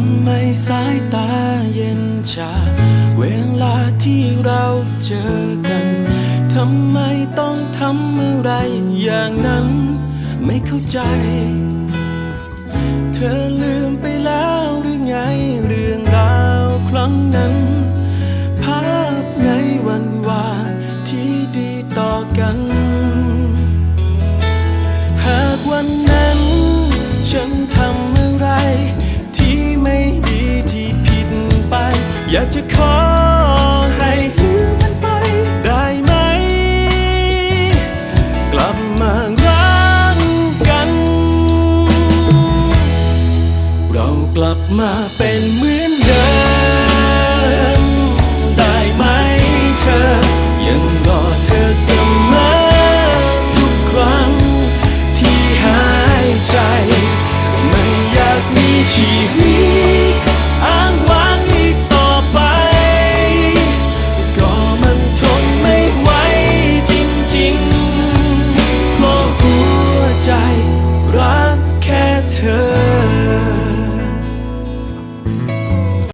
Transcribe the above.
ำไมสายตาเย็นชา เวลาที่เราเจอกัน ทำไมต้องทำอะไรอย่างนั้น ไม่เข้าใจ เธอลืมไปแล้วหรือไงเรื่องราวครั้งนั้น ภาพในวันวานที่ดีต่อกัน หากวันนั้น ฉันทำ อยากจะขอให้ลืมมันไปได้ไหม กลับมารักกัน เรากลับมาเป็นเหมือน